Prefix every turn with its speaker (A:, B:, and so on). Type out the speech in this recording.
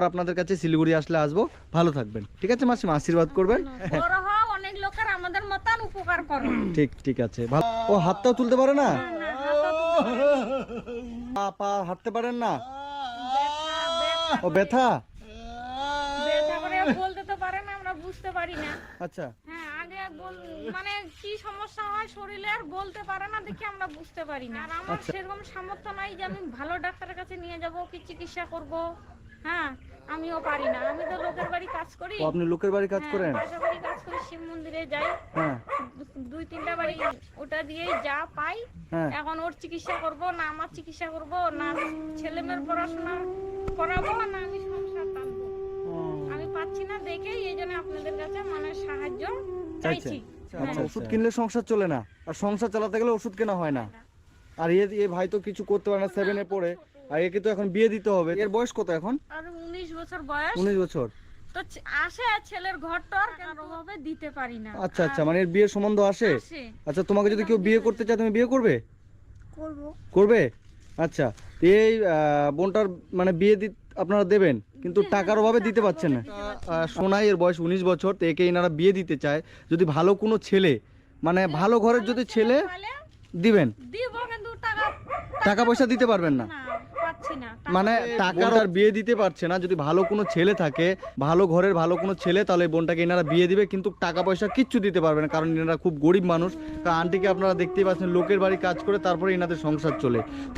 A: আর আপনাদের কাছে শিলিগুড়ি আসলে আসব। ভালো থাকবেন। ঠিক আছে মাসিমা? আশীর্বাদ করবেন।
B: অনেক লোকের আমাদের মতন উপকার করো।
A: ঠিক ঠিক আছে। ভালো। ও হাতটাও তুলতে পারে না? পা পা হাঁটতে পারেন না? ও ব্যথা?
B: বলতে তো পারে না আমরা বুঝতে পারি না।
A: আচ্ছা।
B: হ্যাঁ আগে মানে কি সমস্যা হয় শরীরে আর বলতে পারে না দেখে আমরা বুঝতে পারি না। আর আমার
A: আচ্ছা।
B: সেরকম সামর্থ্য নাই যে আমি ভালো ডাক্তারের কাছে নিয়ে যাব কি চিকিৎসা করব। হ্যাঁ আমিও পারি না। আমি তো লোকের বাড়ি কাজ করি।
A: আপনি লোকের বাড়ি কাজ
B: হ্যাঁ,
A: করেন?
B: পাশের বাড়ি কাজ করি শিব মন্দিরে যাই।
A: হ্যাঁ।
B: দুই তিনটা বাড়ি ওটা দিয়েই যা পাই।
A: হ্যাঁ।
B: এখন ওর চিকিৎসা করব না আমার চিকিৎসা করব না ছেলে মেয়ের পড়াশোনা করাবো না আমি সংসার টানবো। আমি পাচ্ছি না দেখেই এই জন্য আপনাদের কাছে মানে সাহায্য চাইছি।
A: আচ্ছা ওষুধ কিনলে সংসার চলে না। আর সংসার চালাতে গেলে ওষুধ কেনা হয় না। আর এ ভাই তো কিছু করতে পারে না সেভেনে পড়ে। আর একে তো এখন বিয়ে দিতে হবে। এর বয়স কত এখন?
B: আর উনিশ বছর বয়স।
A: উনিশ বছর।
B: তো আসে ছেলের ঘর টর আর দিতে পারি না।
A: আচ্ছা আচ্ছা মানে এর বিয়ের সম্বন্ধ আসে? আচ্ছা তোমাকে যদি কেউ বিয়ে করতে চায় তুমি বিয়ে করবে?
B: করব।
A: করবে? আচ্ছা এই বোনটার মানে বিয়ে দি আপনারা দেবেন কিন্তু টাকার অভাবে দিতে পারছেন না। সোনাই এর বয়স উনিশ বছর তো একে এনারা বিয়ে দিতে চায়। যদি ভালো কোনো ছেলে মানে ভালো ঘরের যদি ছেলে দিবেন।
B: টাকা
A: টাকা পয়সা দিতে পারবেন না। মানে টাকার আর বিয়ে দিতে পারছে না। যদি ভালো কোনো ছেলে থাকে ভালো ঘরের ভালো কোনো ছেলে তাহলে বোনটাকে এনারা বিয়ে দিবে কিন্তু টাকা পয়সা কিচ্ছু দিতে পারবে না কারণ এনারা খুব গরিব মানুষ। তা আন্টিকে আপনারা দেখতেই পাচ্ছেন লোকের বাড়ি কাজ করে তারপরে এনাদের সংসার চলে।